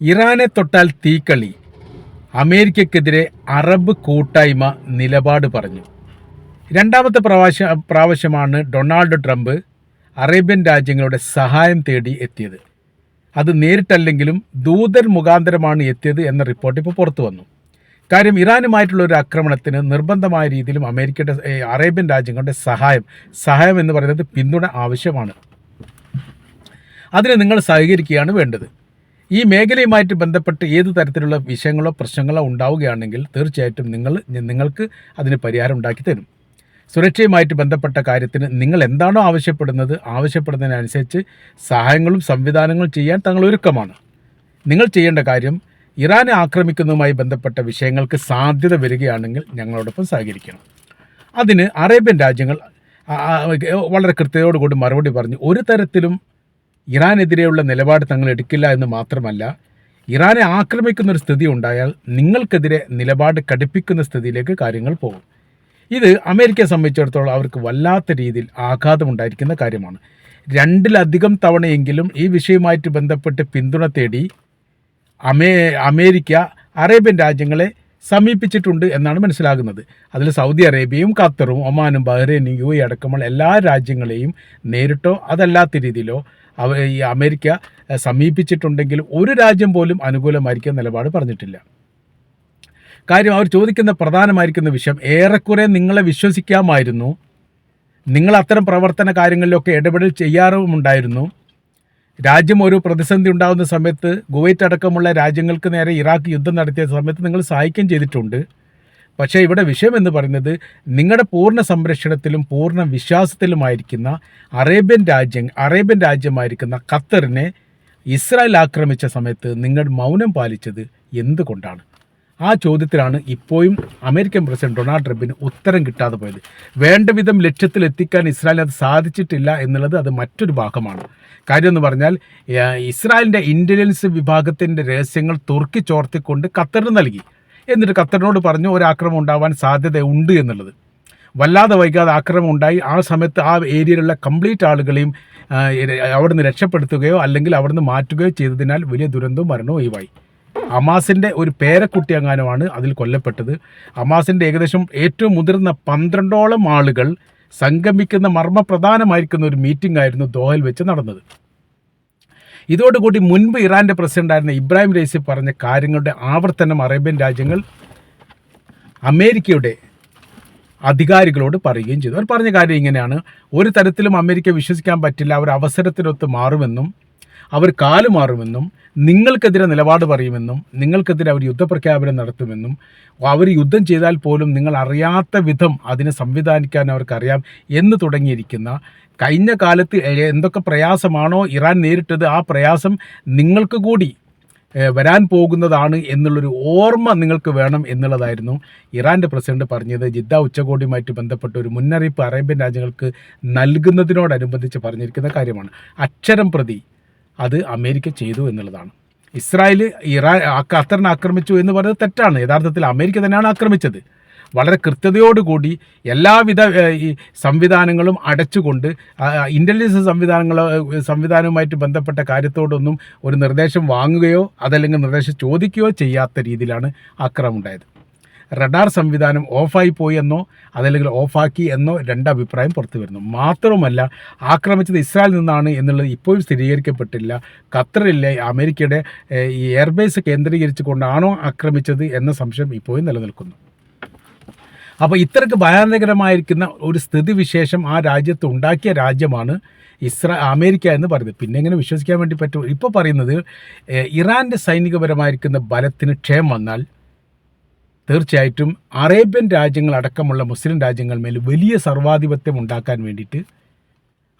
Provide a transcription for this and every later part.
ഇറാനെ തൊട്ടാൽ തീക്കളി. അമേരിക്കക്കെതിരെ അറബ് കൂട്ടായ്മ നിലപാട് പറഞ്ഞു. രണ്ടാമത്തെ പ്രാവശ്യ പ്രാവശ്യമാണ് ഡൊണാൾഡ് ട്രംപ് അറേബ്യൻ രാജ്യങ്ങളുടെ സഹായം തേടി എത്തിയത്. അത് നേരിട്ടല്ലെങ്കിലും ദൂതൻ മുഖാന്തരമാണ് എത്തിയത് എന്ന റിപ്പോർട്ട് ഇപ്പോൾ പുറത്തു വന്നു. കാര്യം ഇറാനുമായിട്ടുള്ള ഒരു ആക്രമണത്തിന് നിർബന്ധമായ രീതിയിലും അമേരിക്കയുടെ അറേബ്യൻ രാജ്യങ്ങളുടെ സഹായം സഹായം എന്ന് പറയുന്നത് പിന്തുണ ആവശ്യമാണ്. അതിന് നിങ്ങൾ സഹകരിക്കുകയാണ് വേണ്ടത്. ഈ മേഖലയുമായിട്ട് ബന്ധപ്പെട്ട് ഏത് തരത്തിലുള്ള വിഷയങ്ങളോ പ്രശ്നങ്ങളോ ഉണ്ടാവുകയാണെങ്കിൽ തീർച്ചയായിട്ടും നിങ്ങൾ നിങ്ങൾക്ക് അതിന് പരിഹാരം ഉണ്ടാക്കി തരും. സുരക്ഷയുമായിട്ട് ബന്ധപ്പെട്ട കാര്യത്തിന് നിങ്ങൾ എന്താണോ ആവശ്യപ്പെടുന്നത് ആവശ്യപ്പെടുന്നതിനനുസരിച്ച് സഹായങ്ങളും സംവിധാനങ്ങളും ചെയ്യാൻ തങ്ങൾ ഒരുക്കമാണ്. നിങ്ങൾ ചെയ്യേണ്ട കാര്യം ഇറാനെ ആക്രമിക്കുന്നതുമായി ബന്ധപ്പെട്ട വിഷയങ്ങൾക്ക് സാധ്യത വരികയാണെങ്കിൽ ഞങ്ങളോടൊപ്പം സഹകരിക്കണം. അതിന് അറേബ്യൻ രാജ്യങ്ങൾ വളരെ കൃത്യതയോടുകൂടി മറുപടി പറഞ്ഞു ഒരു തരത്തിലും ഇറാനെതിരെയുള്ള നിലപാട് തങ്ങൾ എടുക്കില്ല എന്ന് മാത്രമല്ല ഇറാനെ ആക്രമിക്കുന്ന ഒരു സ്ഥിതി ഉണ്ടായാൽ നിങ്ങൾക്കെതിരെ നിലപാട് കടുപ്പിക്കുന്ന സ്ഥിതിയിലേക്ക് കാര്യങ്ങൾ പോകും. ഇത് അമേരിക്കയെ സംബന്ധിച്ചിടത്തോളം അവർക്ക് വല്ലാത്ത രീതിയിൽ ആഘാതമുണ്ടായിരിക്കുന്ന കാര്യമാണ്. രണ്ടിലധികം തവണയെങ്കിലും ഈ വിഷയവുമായിട്ട് ബന്ധപ്പെട്ട് പിന്തുണ തേടി അമേ അമേരിക്ക അറേബ്യൻ രാജ്യങ്ങളെ സമീപിച്ചിട്ടുണ്ട് എന്നാണ് മനസ്സിലാകുന്നത്. അതിൽ സൗദി അറേബ്യയും ഖത്തറും ഒമാനും ബഹ്റൈനും യു എ അടക്കമുള്ള എല്ലാ രാജ്യങ്ങളെയും നേരിട്ടോ അതല്ലാത്ത രീതിയിലോ അവ ഈ അമേരിക്ക സമീപിച്ചിട്ടുണ്ടെങ്കിൽ ഒരു രാജ്യം പോലും അനുകൂലമായിരിക്കും നിലപാട് പറഞ്ഞിട്ടില്ല. കാര്യം അവർ ചോദിക്കുന്ന പ്രധാനമായിരിക്കുന്ന വിഷയം ഏറെക്കുറെ നിങ്ങളെ വിശ്വസിക്കാമായിരുന്നു. നിങ്ങൾ അത്തരം പ്രവർത്തന കാര്യങ്ങളിലൊക്കെ ഇടപെടൽ ചെയ്യാറുമുണ്ടായിരുന്നു. രാജ്യം ഒരു പ്രതിസന്ധി ഉണ്ടാകുന്ന സമയത്ത് ഗുവൈറ്റ് അടക്കമുള്ള രാജ്യങ്ങൾക്ക് നേരെ ഇറാഖ് യുദ്ധം നടത്തിയ സമയത്ത് നിങ്ങൾ സഹായിക്കുകയും ചെയ്തിട്ടുണ്ട്. പക്ഷേ ഇവിടെ വിഷയം എന്ന് പറയുന്നത് നിങ്ങളുടെ പൂർണ സംരക്ഷണത്തിലും പൂർണ വിശ്വാസത്തിലുമായിരിക്കുന്ന അറേബ്യൻ രാജ്യം അറേബ്യൻ രാജ്യമായിരിക്കുന്ന ഖത്തറിനെ ഇസ്രായേൽ ആക്രമിച്ച സമയത്ത് നിങ്ങൾ മൗനം പാലിച്ചത് എന്തുകൊണ്ടാണ്? ആ ചോദ്യത്തിലാണ് ഇപ്പോഴും അമേരിക്കൻ പ്രസിഡന്റ് ഡൊണാൾഡ് ട്രംപിന് ഉത്തരം കിട്ടാതെ പോയത്. വേണ്ട വിധം ലക്ഷ്യത്തിൽ എത്തിക്കാൻ ഇസ്രായേൽ അത് സാധിച്ചിട്ടില്ല എന്നുള്ളത് അത് മറ്റൊരു ഭാഗമാണ്. കാര്യം എന്ന് പറഞ്ഞാൽ ഇസ്രായേലിന്റെ ഇന്റലിജൻസ് വിഭാഗത്തിന്റെ രഹസ്യങ്ങൾ തുർക്കി ചോർത്തിക്കൊണ്ട് ഖത്തറിന് നൽകി. എന്നിട്ട് ഖത്തറിനോട് പറഞ്ഞു ഒരു ഉണ്ടാവാൻ സാധ്യതയുണ്ട് എന്നുള്ളത്. വല്ലാതെ വൈകാതെ ആക്രമം ഉണ്ടായി. ആ സമയത്ത് ആ ഏരിയയിലുള്ള കംപ്ലീറ്റ് ആളുകളെയും അവിടുന്ന് രക്ഷപ്പെടുത്തുകയോ അല്ലെങ്കിൽ അവിടുന്ന് മാറ്റുകയോ ചെയ്തതിനാൽ വലിയ ദുരന്തവും മരണവും ഒഴിവായി. അമാസിന്റെ ഒരു പേരക്കുട്ടി അങ്ങാനുമാണ് അതിൽ കൊല്ലപ്പെട്ടത്. അമാസിന്റെ ഏകദേശം ഏറ്റവും മുതിർന്ന പന്ത്രണ്ടോളം ആളുകൾ സംഗമിക്കുന്ന മർമ്മപ്രധാനമായിരിക്കുന്ന ഒരു മീറ്റിംഗ് ആയിരുന്നു ദോഹയിൽ വെച്ച് നടന്നത്. ഇതോടുകൂടി മുൻപ് ഇറാന്റെ പ്രസിഡന്റായിരുന്ന ഇബ്രാഹിം റൈസി പറഞ്ഞ കാര്യങ്ങളുടെ ആവർത്തനം അറേബ്യൻ രാജ്യങ്ങൾ അമേരിക്കയുടെ അധികാരികളോട് പറയുകയും ചെയ്തു. അവർ പറഞ്ഞ കാര്യം ഇങ്ങനെയാണ്. ഒരു തരത്തിലും അമേരിക്ക വിശ്വസിക്കാൻ പറ്റില്ല. അവർ അവസരത്തിനൊത്ത് മാറുമെന്നും അവർ കാലുമാറുമെന്നും നിങ്ങൾക്കെതിരെ നിലപാട് പറയുമെന്നും നിങ്ങൾക്കെതിരെ അവർ യുദ്ധപ്രഖ്യാപനം നടത്തുമെന്നും അവർ യുദ്ധം ചെയ്താൽ പോലും നിങ്ങൾ അറിയാത്ത വിധം അതിനെ സംവിധാനിക്കാൻ അവർക്കറിയാം എന്ന് തുടങ്ങിയിരിക്കുന്ന കഴിഞ്ഞ കാലത്ത് എന്തൊക്കെ പ്രയാസമാണോ ഇറാൻ നേരിട്ടത് ആ പ്രയാസം നിങ്ങൾക്ക് കൂടി വരാൻ പോകുന്നതാണ് എന്നുള്ളൊരു ഓർമ്മ നിങ്ങൾക്ക് വേണം എന്നുള്ളതായിരുന്നു ഇറാന്റെ പ്രസിഡന്റ് പറഞ്ഞത്. ജിദ്ദ ഉച്ചകോടിയുമായിട്ട് ബന്ധപ്പെട്ട ഒരു മുന്നറിയിപ്പ് അറേബ്യൻ രാജ്യങ്ങൾക്ക് നൽകുന്നതിനോടനുബന്ധിച്ച് പറഞ്ഞിരിക്കുന്ന കാര്യമാണ്. അക്ഷരം പ്രതി അത് അമേരിക്ക ചെയ്തു എന്നുള്ളതാണ്. ഇസ്രായേൽ ഇറാൻ ഖത്തറിനെ ആക്രമിച്ചു എന്ന് പറയുന്നത് തെറ്റാണ്. യഥാർത്ഥത്തിൽ അമേരിക്ക തന്നെയാണ് ആക്രമിച്ചത്. വളരെ കൃത്യതയോടുകൂടി എല്ലാവിധ ഈ സംവിധാനങ്ങളും അടച്ചുകൊണ്ട് ഇന്റലിജൻസ് സംവിധാനങ്ങൾ സംവിധാനവുമായിട്ട് ബന്ധപ്പെട്ട കാര്യത്തോടൊന്നും ഒരു നിർദ്ദേശം വാങ്ങുകയോ അതല്ലെങ്കിൽ നിർദ്ദേശം ചോദിക്കുകയോ ചെയ്യാത്ത രീതിയിലാണ് ആക്രമം ഉണ്ടായത്. റഡാർ സംവിധാനം ഓഫായി പോയി എന്നോ അതല്ലെങ്കിൽ ഓഫാക്കി എന്നോ രണ്ട് അഭിപ്രായം പുറത്തു വരുന്നു. മാത്രവുമല്ല ആക്രമിച്ചത് ഇസ്രായേൽ നിന്നാണ് എന്നുള്ളത് ഇപ്പോഴും സ്ഥിരീകരിക്കപ്പെട്ടില്ല. ഖത്തറിലെ അമേരിക്കയുടെ ഈ എയർബേസ് കേന്ദ്രീകരിച്ചു കൊണ്ടാണോ ആക്രമിച്ചത് എന്ന സംശയം ഇപ്പോഴും നിലനിൽക്കുന്നു. അപ്പോൾ ഇത്രയ്ക്ക് ഭയാനകരമായിരിക്കുന്ന ഒരു സ്ഥിതിവിശേഷം ആ രാജ്യത്ത് ഉണ്ടാക്കിയ രാജ്യമാണ് ഇസ്രാ അമേരിക്ക എന്ന് പറയുന്നത്. പിന്നെ എങ്ങനെ വിശ്വസിക്കാൻ വേണ്ടി പറ്റും? ഇപ്പോൾ പറയുന്നത് ഇറാന്റെ സൈനികപരമായിരിക്കുന്ന ബലത്തിന് ക്ഷയം വന്നാൽ തീർച്ചയായിട്ടും അറേബ്യൻ രാജ്യങ്ങൾ അടക്കമുള്ള മുസ്ലിം രാജ്യങ്ങൾ മേൽ വലിയ സർവാധിപത്യം ഉണ്ടാക്കാൻ വേണ്ടിയിട്ട്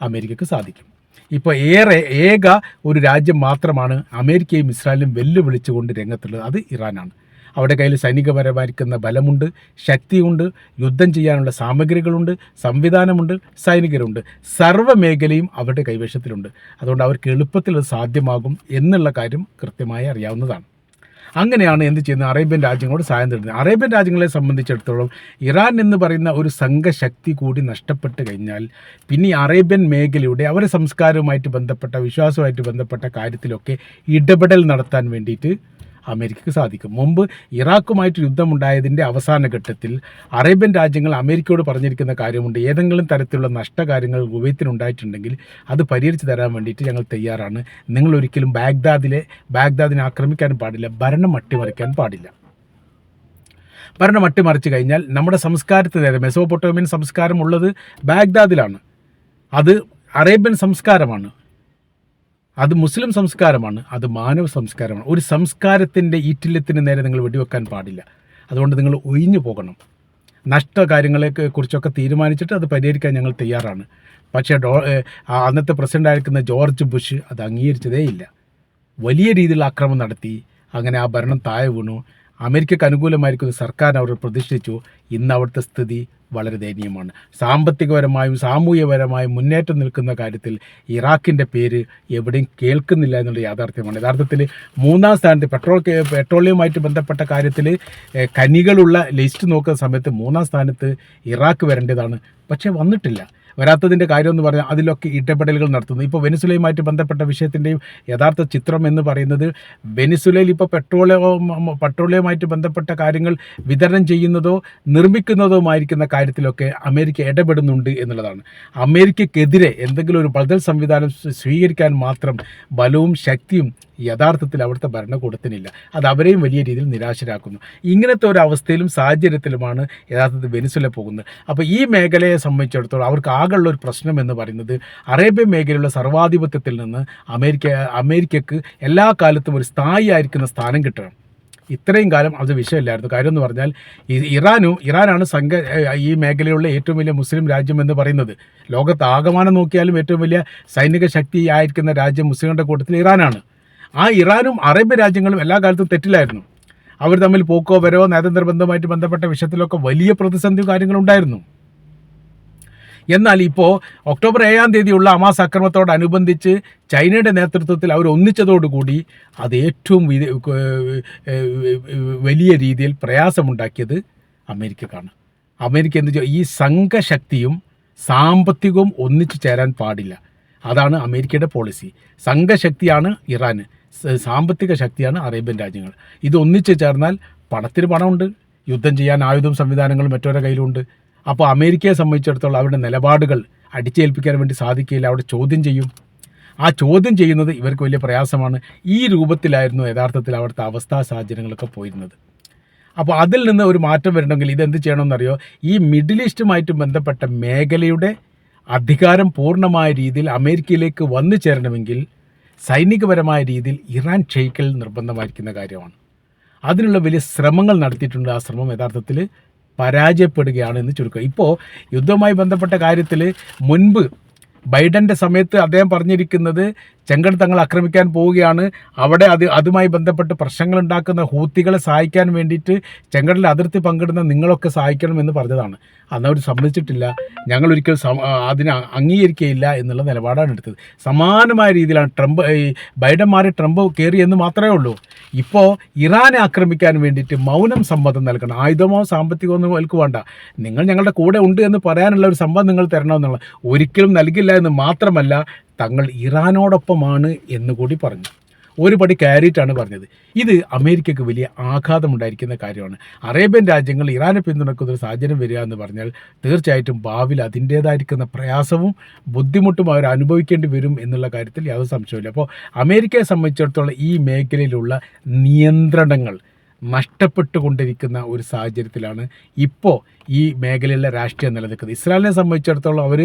അമേരിക്കക്ക് സാധിക്കും. ഇപ്പോൾ ഏറെ ഏക ഒരു രാജ്യം മാത്രമാണ് അമേരിക്കയും ഇസ്രായേലും വെല്ലുവിളിച്ചുകൊണ്ട് രംഗത്തുള്ളത്. അത് ഇറാനാണ്. അവിടെ കയ്യിൽ സൈനികപരമായിരിക്കുന്ന ബലമുണ്ട് ശക്തിയുണ്ട് യുദ്ധം ചെയ്യാനുള്ള സാമഗ്രികളുണ്ട് സംവിധാനമുണ്ട് സൈനികരുണ്ട്. സർവ മേഖലയും അവരുടെ കൈവശത്തിലുണ്ട്. അതുകൊണ്ട് അവർക്ക് എളുപ്പത്തിൽ സാധ്യമാകും എന്നുള്ള കാര്യം കൃത്യമായി അറിയാവുന്നതാണ്. അങ്ങനെയാണ് എന്ത് ചെയ്യുന്നത്? അറേബ്യൻ രാജ്യങ്ങളോട് സഹായം തരുന്നത്. അറേബ്യൻ രാജ്യങ്ങളെ സംബന്ധിച്ചിടത്തോളം ഇറാൻ എന്ന് പറയുന്ന ഒരു സംഘശക്തി കൂടി നഷ്ടപ്പെട്ട് കഴിഞ്ഞാൽ പിന്നെ അറേബ്യൻ മേഖലയുടെ അവരുടെ സംസ്കാരവുമായിട്ട് ബന്ധപ്പെട്ട വിശ്വാസവുമായിട്ട് ബന്ധപ്പെട്ട കാര്യത്തിലൊക്കെ ഇടപെടൽ നടത്താൻ വേണ്ടിയിട്ട് അമേരിക്കക്ക് സാധിക്കും. മുമ്പ് ഇറാഖുമായിട്ട് യുദ്ധമുണ്ടായതിന്റെ അവസാന ഘട്ടത്തിൽ അറേബ്യൻ രാജ്യങ്ങൾ അമേരിക്കയോട് പറഞ്ഞിരിക്കുന്ന കാര്യമുണ്ട്. ഏതെങ്കിലും തരത്തിലുള്ള നഷ്ടകാര്യങ്ങൾ കുവൈത്തിനുണ്ടായിട്ടുണ്ടെങ്കിൽ അത് പരിഹരിച്ചു തരാൻ വേണ്ടിയിട്ട് ഞങ്ങൾ തയ്യാറാണ്. നിങ്ങൾ ഒരിക്കലും ബാഗ്ദാദിലെ ബാഗ്ദാദിനെ ആക്രമിക്കാൻ പാടില്ല. ഭരണം അട്ടിമറിക്കാൻ പാടില്ല. ഭരണം അട്ടിമറിച്ച് കഴിഞ്ഞാൽ നമ്മുടെ സംസ്കാരത്തിന് നേരെ മെസോപൊട്ടോമിയൻ സംസ്കാരം ഉള്ളത് ബാഗ്ദാദിലാണ്. അത് അറേബ്യൻ സംസ്കാരമാണ്. അത് മുസ്ലിം സംസ്കാരമാണ് അത് മാനവ സംസ്കാരമാണ്. ഒരു സംസ്കാരത്തിന്റെ ഈറ്റില്യത്തിന് നേരെ നിങ്ങൾ വെടിവെക്കാൻ പാടില്ല. അതുകൊണ്ട് നിങ്ങൾ ഒഴിഞ്ഞു പോകണം. നഷ്ട കാര്യങ്ങളെ കുറിച്ചൊക്കെ തീരുമാനിച്ചിട്ട് അത് പരിഹരിക്കാൻ ഞങ്ങൾ തയ്യാറാണ്. പക്ഷേ ഡോ അന്നത്തെ പ്രസിഡന്റായിരിക്കുന്ന ജോർജ് ബുഷ് അത് അംഗീകരിച്ചതേ ഇല്ല. വലിയ രീതിയിലുള്ള ആക്രമണം നടത്തി അങ്ങനെ ആ ഭരണം താഴെ വീണു. അമേരിക്കയ്ക്ക് അനുകൂലമായിരിക്കുന്ന സർക്കാർ അവർ പ്രതിഷ്ഠിച്ചു. ഇന്ന് അവിടുത്തെ സ്ഥിതി വളരെ ദയനീയമാണ്. സാമ്പത്തികപരമായും സാമൂഹ്യപരമായും മുന്നേറ്റം നിൽക്കുന്ന കാര്യത്തിൽ ഇറാഖിന്റെ പേര് എവിടെയും കേൾക്കുന്നില്ല എന്നുള്ള യാഥാർത്ഥ്യമാണ്. യഥാർത്ഥത്തിൽ മൂന്നാം സ്ഥാനത്ത് പെട്രോൾ പെട്രോളിയവുമായിട്ട് ബന്ധപ്പെട്ട കാര്യത്തിൽ കനികളുള്ള ലിസ്റ്റ് നോക്കുന്ന സമയത്ത് മൂന്നാം സ്ഥാനത്ത് ഇറാഖ് വരേണ്ടതാണ്. പക്ഷേ വന്നിട്ടില്ല. വരാത്തതിന്റെ കാര്യം എന്ന് പറഞ്ഞാൽ അതിലൊക്കെ ഇടപെടലുകൾ നടത്തുന്നു. ഇപ്പോൾ വെനിസുലയുമായിട്ട് ബന്ധപ്പെട്ട വിഷയത്തിന്റെയും യഥാർത്ഥ ചിത്രം എന്ന് പറയുന്നത് വെനിസുലയിൽ ഇപ്പോൾ പെട്രോളിയം പെട്രോളിയവുമായിട്ട് ബന്ധപ്പെട്ട കാര്യങ്ങൾ വിതരണം ചെയ്യുന്നതോ നിർമ്മിക്കുന്നതോമായിരിക്കുന്ന കാര്യത്തിലൊക്കെ അമേരിക്ക ഇടപെടുന്നുണ്ട് എന്നുള്ളതാണ്. അമേരിക്കക്കെതിരെ എന്തെങ്കിലും ഒരു ബദൽ സംവിധാനം സ്വീകരിക്കാൻ മാത്രം ബലവും ശക്തിയും യഥാർത്ഥത്തിൽ അവിടുത്തെ ഭരണകൂടത്തിനില്ല. അത് അവരെയും വലിയ രീതിയിൽ നിരാശരാക്കുന്നു. ഇങ്ങനത്തെ ഒരു അവസ്ഥയിലും സാഹചര്യത്തിലുമാണ് യഥാർത്ഥത്തിൽ വെനിസുല പോകുന്നത്. അപ്പോൾ ഈ മേഖലയെ സംബന്ധിച്ചിടത്തോളം അവർക്ക് ആകെയുള്ള ഒരു പ്രശ്നം എന്ന് പറയുന്നത് അറേബ്യൻ മേഖലയിലുള്ള സർവാധിപത്യത്തിൽ നിന്ന് അമേരിക്ക അമേരിക്കക്ക് എല്ലാ കാലത്തും ഒരു സ്ഥായി ആയിരിക്കുന്ന സ്ഥാനം കിട്ടണം. ഇത്രയും കാലം അത് വിഷയമില്ലായിരുന്നു. കാര്യം എന്ന് പറഞ്ഞാൽ ഇറാനും ഇറാനാണ് സംഘ ഈ മേഖലയിലുള്ള ഏറ്റവും വലിയ മുസ്ലിം രാജ്യം എന്ന് പറയുന്നത്. ലോകത്ത് ആകമാനം നോക്കിയാലും ഏറ്റവും വലിയ സൈനിക ശക്തി ആയിരിക്കുന്ന രാജ്യം മുസ്ലിങ്ങളുടെ കൂട്ടത്തിൽ ഇറാനാണ്. ആ ഇറാനും അറേബ്യ രാജ്യങ്ങളും എല്ലാ കാലത്തും തെറ്റിലായിരുന്നു. അവർ തമ്മിൽ പോക്കോ വരവോ നയതന്ത്ര ബന്ധപ്പെട്ട വിഷയത്തിലൊക്കെ വലിയ പ്രതിസന്ധിയും കാര്യങ്ങളും ഉണ്ടായിരുന്നു എന്നാൽ ഇപ്പോൾ ഒക്ടോബർ ഏഴാം തീയതിയുള്ള അമാസ് അക്രമത്തോടനുബന്ധിച്ച് ചൈനയുടെ നേതൃത്വത്തിൽ അവർ ഒന്നിച്ചതോടുകൂടി അത് ഏറ്റവും വലിയ രീതിയിൽ പ്രയാസമുണ്ടാക്കിയത് അമേരിക്കക്കാണ്. അമേരിക്ക എന്ന് ഈ സംഘശക്തിയും സാമ്പത്തികവും ഒന്നിച്ചു ചേരാൻ പാടില്ല. അതാണ് അമേരിക്കയുടെ പോളിസി സംഘശക്തിയാണ് ഇറാന്. സ- സാമ്പത്തിക ശക്തിയാണ് അറേബ്യൻ രാജ്യങ്ങൾ. ഇത് ഒന്നിച്ചു ചേർന്നാൽ പണത്തിന് പണമുണ്ട്. യുദ്ധം ചെയ്യാൻ ആയുധം സംവിധാനങ്ങൾ മറ്റവരുടെ കയ്യിലുണ്ട്. അപ്പോൾ അമേരിക്കയെ സംബന്ധിച്ചിടത്തോളം അവരുടെ നിലപാടുകൾ അടിച്ചേൽപ്പിക്കാൻ വേണ്ടി സാധിക്കില്ല അവിടെ ചോദ്യം ചെയ്യും. ആ ചോദ്യം ചെയ്യുന്നത് ഇവർക്ക് വലിയ പ്രയാസമാണ്. ഈ രൂപത്തിലായിരുന്നു യഥാർത്ഥത്തിൽ അവിടുത്തെ അവസ്ഥാ സാഹചര്യങ്ങളൊക്കെ പോയിരുന്നത്. അപ്പോൾ അതിൽ നിന്ന് ഒരു മാറ്റം വരണമെങ്കിൽ ഇതെന്ത് ചെയ്യണമെന്നറിയോ? ഈ മിഡിൽ ഈസ്റ്റുമായിട്ട് ബന്ധപ്പെട്ട മേഖലയുടെ അധികാരം പൂർണമായ രീതിയിൽ അമേരിക്കയിലേക്ക് വന്നു ചേരണമെങ്കിൽ സൈനികപരമായ രീതിയിൽ ഇറാൻ ക്ഷയിക്കൽ നിർബന്ധമായിരിക്കുന്ന കാര്യമാണ്. അതിനുള്ള വലിയ ശ്രമങ്ങൾ നടത്തിയിട്ടുണ്ട് ആ ശ്രമം യഥാർത്ഥത്തിൽ. പരാജയപ്പെടുകയാണ് എന്ന് ചുരുക്കം. ഇപ്പോൾ യുദ്ധവുമായി ബന്ധപ്പെട്ട കാര്യത്തിൽ മുൻപ് ബൈഡന്റെ സമയത്ത് അദ്ദേഹം പറഞ്ഞിരിക്കുന്നത് ചെങ്കൽ തങ്ങൾ ആക്രമിക്കാൻ പോവുകയാണ്. അവിടെ അത് അതുമായി ബന്ധപ്പെട്ട് പ്രശ്നങ്ങൾ ഉണ്ടാക്കുന്ന ഹൂത്തികളെ സഹായിക്കാൻ വേണ്ടിയിട്ട് ചെങ്കടലിൽ അതിർത്തി പങ്കിടുന്ന നിങ്ങളൊക്കെ സഹായിക്കണമെന്ന് പറഞ്ഞതാണ്. അന്ന് അവർ സമ്മതിച്ചിട്ടില്ല. ഞങ്ങൾ ഒരിക്കലും അതിനെ അംഗീകരിക്കുകയില്ല എന്നുള്ള നിലപാടാണ് എടുത്തത്. സമാനമായ രീതിയിലാണ് ട്രംപ് ഈ മാറി ട്രംപ് കയറി എന്ന് മാത്രമേ ഉള്ളൂ. ഇപ്പോൾ ഇറാനെ ആക്രമിക്കാൻ വേണ്ടിയിട്ട് മൗനം സമ്മതം നൽകണം. ആയുധമോ സാമ്പത്തികമോ ഒന്നും അവർക്ക് വേണ്ട. നിങ്ങൾ ഞങ്ങളുടെ കൂടെ ഉണ്ട് എന്ന് പറയാനുള്ള ഒരു സമ്മതം നിങ്ങൾ തരണമെന്നുള്ള ഒരിക്കലും നൽകില്ല എന്ന് മാത്രമല്ല തങ്ങൾ ഇറാനോടൊപ്പമാണ് എന്നുകൂടി പറഞ്ഞു. ഒരു പടി കയറിയിട്ടാണ് പറഞ്ഞത്. ഇത് അമേരിക്കക്ക് വലിയ ആഘാതമുണ്ടായിരിക്കുന്ന കാര്യമാണ്. അറേബ്യൻ രാജ്യങ്ങൾ ഇറാനെ പിന്തുണക്കുന്ന ഒരു സാഹചര്യം വരിക എന്ന് പറഞ്ഞാൽ തീർച്ചയായിട്ടും ഭാവിയിൽ അതിന്റേതായിരിക്കുന്ന പ്രയാസവും ബുദ്ധിമുട്ടും അവർ അനുഭവിക്കേണ്ടി വരും എന്നുള്ള കാര്യത്തിൽ യാതൊരു സംശയമില്ല അപ്പോൾ അമേരിക്കയെ സംബന്ധിച്ചിടത്തോളം ഈ മേഖലയിലുള്ള നിയന്ത്രണങ്ങൾ നഷ്ടപ്പെട്ടുകൊണ്ടിരിക്കുന്ന ഒരു സാഹചര്യത്തിലാണ് ഇപ്പോൾ ഈ മേഖലയിലെ രാഷ്ട്രീയം നിലനിൽക്കുന്നത്. ഇസ്രായേലിനെ സംബന്ധിച്ചിടത്തോളം അവർ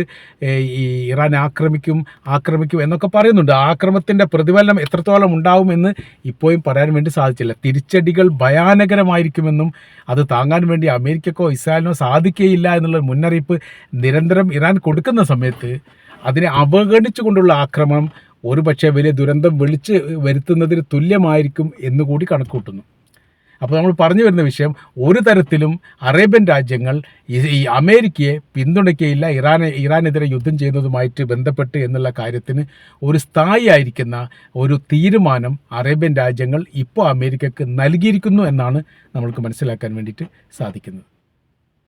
ഈ ഇറാൻ ആക്രമിക്കും ആക്രമിക്കും എന്നൊക്കെ പറയുന്നുണ്ട്. ആക്രമത്തിന്റെ പ്രതിഫലനം എത്രത്തോളം ഉണ്ടാവുമെന്ന് ഇപ്പോഴും പറയാൻ വേണ്ടി സാധിച്ചില്ല. തിരിച്ചടികൾ ഭയാനകരമായിരിക്കുമെന്നും അത് താങ്ങാൻ വേണ്ടി അമേരിക്കക്കോ ഇസ്രായേലിനോ സാധിക്കുകയില്ല എന്നുള്ള മുന്നറിയിപ്പ് നിരന്തരം ഇറാൻ കൊടുക്കുന്ന സമയത്ത് അതിനെ അവഗണിച്ചുകൊണ്ടുള്ള ആക്രമണം ഒരുപക്ഷെ വലിയ ദുരന്തം വിളിച്ച് വരുത്തുന്നതിന് തുല്യമായിരിക്കും എന്നുകൂടി കണക്കൂട്ടുന്നു അപ്പോൾ നമ്മൾ പറഞ്ഞു വരുന്ന വിഷയം ഒരു തരത്തിലും അറേബ്യൻ രാജ്യങ്ങൾ ഈ- അമേരിക്കയെ പിന്തുണയ്ക്കുകയില്ല ഇറാനെ ഇറാനെതിരെ യുദ്ധം ചെയ്യുന്നതുമായിട്ട് ബന്ധപ്പെട്ട് എന്നുള്ള കാര്യത്തിന് ഒരു സ്ഥായി ആയിരിക്കുന്ന ഒരു തീരുമാനം അറേബ്യൻ രാജ്യങ്ങൾ ഇപ്പോൾ അമേരിക്കക്ക് നൽകിയിരിക്കുന്നു എന്നാണ് നമ്മൾക്ക് മനസ്സിലാക്കാൻ വേണ്ടിയിട്ട് സാധിക്കുന്നത്.